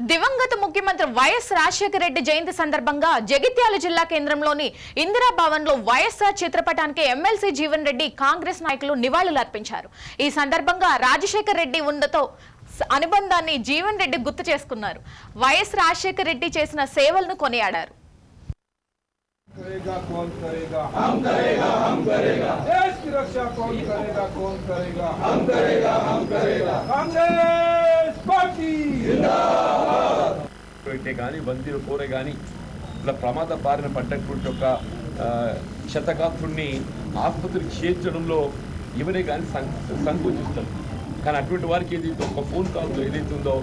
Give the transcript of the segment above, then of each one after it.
దివంగత ముఖ్యమంత్రి వైఎస్ రాజశేఖర రెడ్డి జయంతి సందర్భంగా జగిత్యాల జిల్లా కేంద్రంలోని ఇందిరా భవన్లో వైఎస్ఆర్ చిత్రపటానికి ఎమ్మెల్సీ జీవన్ రెడ్డి కాంగ్రెస్ నాయకులు నివాళులు అర్పించారు ఈ సందర్భంగా రాజశేఖర రెడ్డి ఉండతో అనుబంధాన్ని జీవన్ రెడ్డి గుర్తు చేసుకున్నారు. వైఎస్ రాజశేఖర రెడ్డి చేసిన సేవలను కొనియాడారు. ఉంటే కానీ వందిన కూరే కానీ ఇట్లా ప్రమాద బారిన పడ్డటువంటి ఒక శతకాత్రుడిని ఆసుపత్రికి చేర్చడంలో ఎవరే కానీ సంకోచిస్తారు. కానీ అటువంటి వారికి ఏదైతే ఒక ఫోన్ కాల్తో ఉందో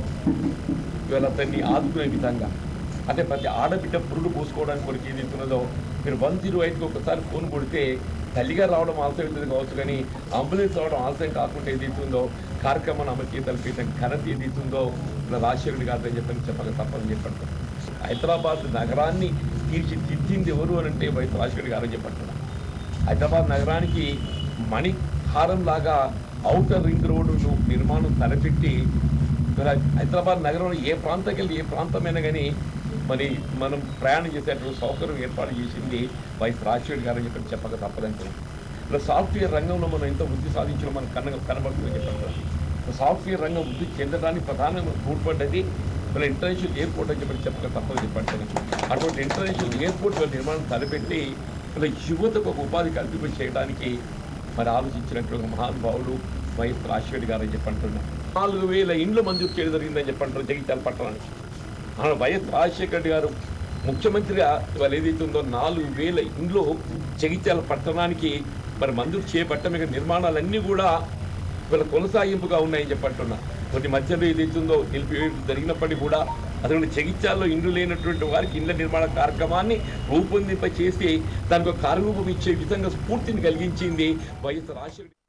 ఇవాళ అతన్ని ఆదుకునే విధంగా అంటే ప్రతి ఆడబిడ్డ పురుడు పోసుకోవడానికి కొరకు ఏదైతున్నదో మీరు వన్ జీరో ఎయిట్కి ఒకసారి ఫోన్ కొడితే తల్లిగా రావడం ఆలస్యం అవుతుంది కావచ్చు కానీ అంబులెన్స్ రావడం ఆలస్యం కాకుండా ఏదైతుందో కార్యక్రమాన్ని అమలు తలపేయడం ఘనత ఏదైతే ఇలా రాజశేఖరుడు గారు అని చెప్పని చెప్పక తప్పని చెప్పండి. హైదరాబాద్ నగరాన్ని తీర్చిదిద్దింది ఎవరు అని అంటే రాజశేఖరుడు గారు అని చెప్పంటున్నారు హైదరాబాద్ నగరానికి మణిహారం లాగా ఔటర్ రింగ్ రోడ్డు నిర్మాణం తలపెట్టి హైదరాబాద్ నగరంలో ఏ ప్రాంతానికి వెళ్ళి ఏ ప్రాంతమైనా కానీ మరి మనం ప్రయాణం చేసేటువంటి సౌకర్యం ఏర్పాటు చేసింది వైఎస్ రాజశేఖర్ గారు అని చెప్పి చెప్పక తప్పదంటే ఇలా సాఫ్ట్వేర్ రంగంలో మనం ఎంత వృద్ధి సాధించడం మనకు కన్న కనబడుతుంది చెప్పండి సాఫ్ట్వేర్ రంగం వృద్ధి చెందడానికి ప్రధానంగా తోడ్పడ్డది మన ఇంటర్నేషనల్ ఎయిర్పోర్ట్ అని చెప్పి చెప్పక తప్పదు చెప్పండి అటువంటి ఇంటర్నేషనల్ ఎయిర్పోర్ట్ నిర్మాణం తలపెట్టి ఇలా యువతకు ఒక ఉపాధి కల్పింప చేయడానికి మరి ఆలోచించినట్టు ఒక మహానుభావుడు వైఎస్ రాజశేఖర్ గారు అని చెప్పంటున్నారు నాలుగు వేల ఇండ్లు మంజూరు చేయడం జరిగిందని చెప్పంటారు జగిత్యాల పట్టణానికి మన వైఎస్ రాజశేఖర్ గారు ముఖ్యమంత్రిగా ఇవాళ ఏదైతే ఉందో నాలుగు వేల ఇండ్లు జగిత్యాల పట్టణానికి మరి మంజూరు చేపట్టమే నిర్మాణాలన్నీ కూడా ఇవాళ కొనసాగింపుగా ఉన్నాయని చెప్పంటున్నా కొన్ని మధ్యలో ఏదైతుందో ఉందో జరిగినప్పటికీ కూడా అటువంటి జగిత్యాల్లో ఇండ్లు లేనటువంటి వారికి ఇండ్ల నిర్మాణ కార్యక్రమాన్ని రూపొందింప చేసి దానికి ఒక కార్యరూపం ఇచ్చే విధంగా స్ఫూర్తిని కలిగించింది వైఎస్ రాజశేఖర్